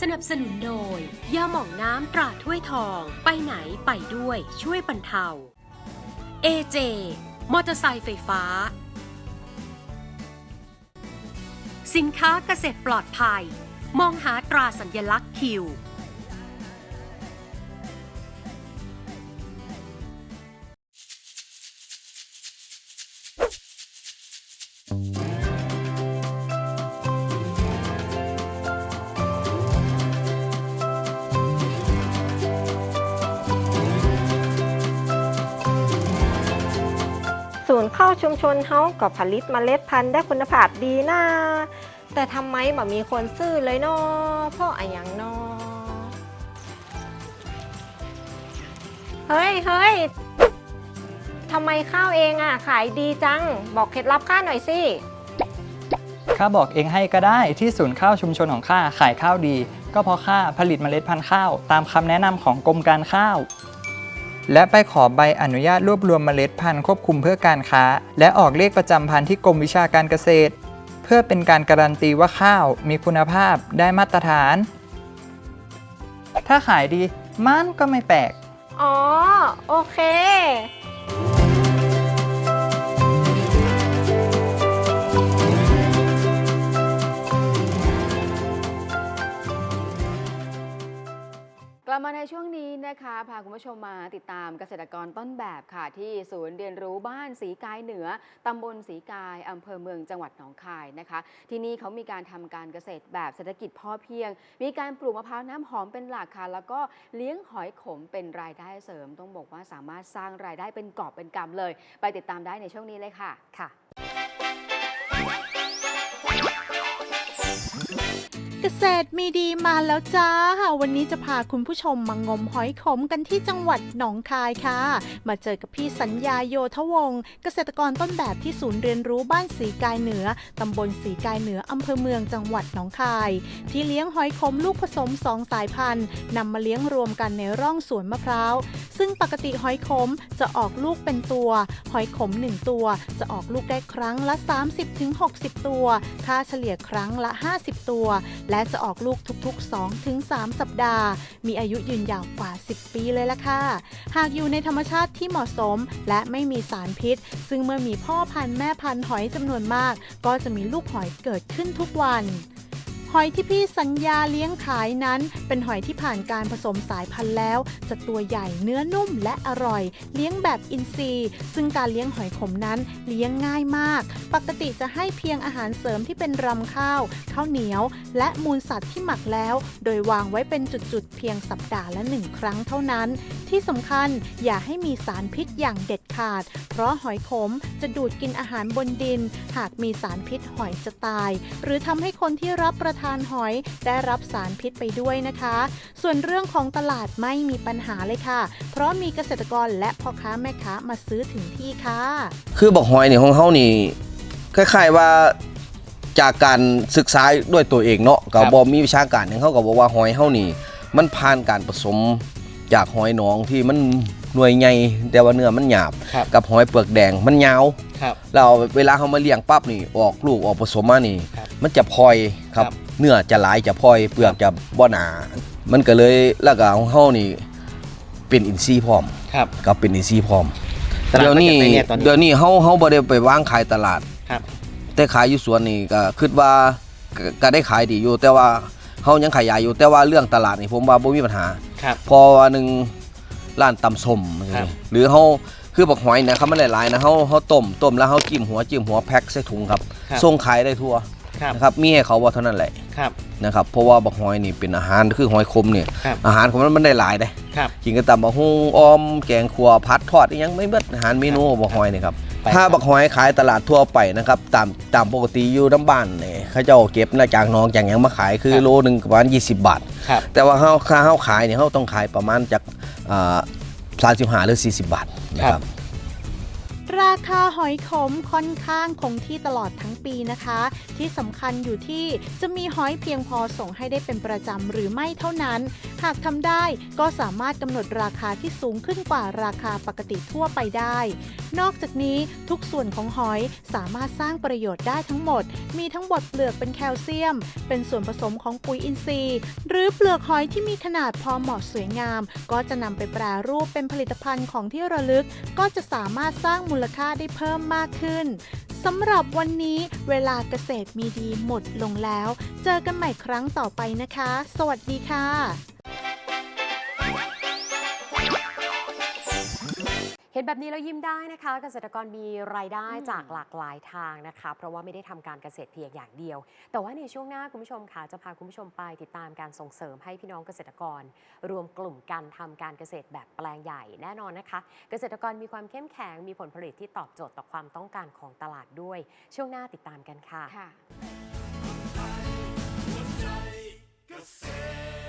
สนับสนุนโดยยาหม่องน้ำตราถ้วยทอง ไปไหนไปด้วยช่วยบรรเทา AJ มอเตอร์ไซค์ไฟฟ้า สินค้าเกษตรปลอดภัย มองหาตราสัญลักษณ์คิว ข้าชุมชนเฮาก็ผลิตเมล็ดพันธุ์ได้คุณภาพดีนะแต่ทำไมบ่มีคนซื้อเลยเนาะเพราะอะไรอย่างเนาะเฮ้ยเฮ้ยทำไมข้าวเองอะ ขายดีจัง บอกเคล็ดลับข้าหน่อยสิ ข้าบอกเองให้ก็ได้ที่ศูนย์ข้าวชุมชนของข้าขายข้าวดี ก็เพราะข้าผลิตเมล็ดพันธุ์ข้าว ตามคำแนะนำของกรมการข้าว และไปขอใบอนุญาตรวบรวมเมล็ดพันธุ์ควบคุมเพื่อการค้า และออกเลขประจำพันธุ์ที่กรมวิชาการเกษตร เพื่อเป็นการการันตีว่าข้าวมีคุณภาพได้มาตรฐาน ถ้าขายดีมันก็ไม่แปลก อ๋อ โอเค นะคะพาคุณผู้ชมมาติดตามเกษตรกรต้นแบบค่ะ ที่ศูนย์เรียนรู้บ้านสีกายเหนือตำบลสีกายอำเภอเมืองจังหวัดหนองคายนะคะ ที่นี่เขามีการทำการเกษตรแบบเศรษฐกิจพอเพียง มีการปลูกมะพร้าวน้ำหอมเป็นหลักค่ะ แล้วก็เลี้ยงหอยขมเป็นรายได้เสริม ต้องบอกว่าสามารถสร้างรายได้เป็นกอบเป็นกำเลย ไปติดตามได้ในช่วงนี้เลยค่ะค่ะ ษตรมีดีมาแล้วจ้า วันนี้จะพาคุณผู้ชมมางมหอยขมกันที่จังหวัดหนองคายค่ะ มาเจอกับพี่สัญญาโยธวงศ์เกษตรกรต้นแบบที่ศูนย์เรียนรู้บ้านสีกายเหนือ ตำบลสีกายเหนืออำเภอเมืองจังหวัดหนองคาย ที่เลี้ยงหอยขมลูกผสมสองสายพันธุ์นำมาเลี้ยงรวมกันในร่องสวนมะพร้าว ซึ่งปกติหอยขมจะออกลูกเป็นตัว หอยขม 1 ตัว จะออกลูกได้ครั้งละ 30-60 ตัว ค่าเฉลี่ยครั้งละ 50 ตัว และจะออกลูกทุกๆ 2-3 สัปดาห์ มีอายุยืนยาวกว่า 10 ปีเลยล่ะค่ะ หากอยู่ในธรรมชาติที่เหมาะสม และไม่มีสารพิษ ซึ่งเมื่อมีพ่อพันธุ์แม่พันธุ์หอยจำนวนมาก ก็จะมีลูกหอยเกิดขึ้นทุกวัน หอยที่พี่สัญญาเลี้ยงขายนั้น เป็นหอยที่ผ่านการผสมสายพันธุ์แล้ว จะตัวใหญ่เนื้อนุ่มและอร่อย เลี้ยงแบบอินทรีย์ ซึ่งการเลี้ยงหอยขมนั้นเลี้ยงง่ายมาก ปกติจะให้เพียงอาหารเสริมที่เป็นรำข้าว ข้าวเหนียว และมูลสัตว์ที่หมักแล้ว โดยวางไว้เป็นจุดๆเพียงสัปดาห์ละหนึ่งครั้งเท่านั้น ที่สำคัญอย่าให้มีสารพิษอย่างเด็ดขาด เพราะหอยขมจะดูดกินอาหารบนดิน หากมีสารพิษหอยจะตาย หรือทำให้คนที่รับประทานหอยได้รับสารพิษไปด้วยนะคะ ส่วนเรื่องของตลาดไม่มีปัญหาเลยค่ะ เพราะมีเกษตรกรและพ่อค้าแม่ค้ามาซื้อถึงที่ค่ะ คือบอกหอยนี่ของเฮานี่คล้ายๆว่าจากการศึกษาด้วยตัวเองเนาะก็บ่มีวิชาการหยังเขาก็บอกว่าหอยเฮานี่ มันผ่านการผสม จากหอยหนองที่มันหน่วยใหญ่แต่ว่าเนื้อมันหยาบ ครับกับหอยเปลือกแดงมันยาวครับแล้วเวลาเขามาเลี้ยงปั๊บนี่ออกลูกออกผสมมานี่ ครับมันจะพลอยครับ ครับเนื้อจะหลายจะพลอยเปลือกจะบ่หนา มันก็เลยแล้วก็ของเฮานี่เป็นอินทรีย์พร้อมครับก็เป็นอินทรีย์พร้อมตลาดเดี๋ยวนี้มาจากไหนเนี่ยตอนนี้ เดี๋ยวนี้เฮาเฮาบ่ได้ไปวางขายตลาด ครับ แต่ขายอยู่สวนนี่ก็คิดว่าก็ก็ได้ขายดีอยู่ แต่ว่า เฮายังขายใหญ่อยู่แต่ว่าเรื่องตลาดนี่ผมว่าบ่มีปัญหา ครับเพอว่าหนึ่งร้านตำส้มครับ หรือเฮาคือบักหอยเนะครับมันหลายๆนะเฮาเฮาต้มต้มแล้วเฮาจิ้มหัวจิ้มหัวแพ็คใส่ถุงครับส่งขายได้ทั่ว ครับนะครับมีให้เขาว่าเท่านั้นแหละครับ นะครับเพราะว่าบักหอยนี่เป็นอาหารคือหอยคมเนี่ยครับอาหารของมันมันได้หลายเด้ครับ กินกับตำบักฮุงออมแกงขัวผัดทอดอิหยังไม่เบิดอาหารเมนูบักหอยนี่ครับไปถ้าครับบักหอยขายตลาดทั่วไปนะครับตามตามปกติอยู่น้ำบ้านเนี่ยเขาเจ้าเก็บนะจากหน้องจากหยังมาขายคือโลหนึงประมาณ20 บาท ครับ แต่ว่าเฮาค่าเฮาขายเนี่ยเฮาต้องขายประมาณจากอ่า35หรือ 40 บาทนะครับ ราคาหอยขมค่อนข้างคงที่ตลอดทั้งปีนะคะ ที่สำคัญอยู่ที่จะมีหอยเพียงพอส่งให้ได้เป็นประจำหรือไม่เท่านั้น หากทำได้ก็สามารถกำหนดราคาที่สูงขึ้นกว่าราคาปกติทั่วไปได้ นอกจากนี้ทุกส่วนของหอยสามารถสร้างประโยชน์ได้ทั้งหมด มีทั้งบดเปลือกเป็นแคลเซียม เป็นส่วนผสมของปุ๋ยอินทรีย์ หรือเปลือกหอยที่มีขนาดพอเหมาะสวยงาม ก็จะนำไปแปรรูปเป็นผลิตภัณฑ์ของที่ระลึก ก็จะสามารถสร้างมูลค่าได้เพิ่มมากขึ้นสำหรับวันนี้เวลาเกษตรมีดีหมดลงแล้ว เจอกันใหม่ครั้งต่อไปนะคะ สวัสดีค่ะ ห็นแบบนี้แล้วยิ้มได้นะคะ เกษตรกรมีรายได้จากหลากหลายทางนะคะ เพราะว่าไม่ได้ทำการเกษตรเพียงอย่างเดียว แต่ว่าในช่วงหน้าคุณผู้ชมค่ะจะพาคุณผู้ชมไปติดตามการส่งเสริมให้พี่น้องเกษตรกร รวมกลุ่มกันทำการเกษตรแบบแปลงใหญ่แน่นอนนะคะ เกษตรกรมีความเข้มแข็งมีผลผลิตที่ตอบโจทย์ต่อความต้องการของตลาดด้วย ช่วงหน้าติดตามกันค่ะ ค่ะ เกษตร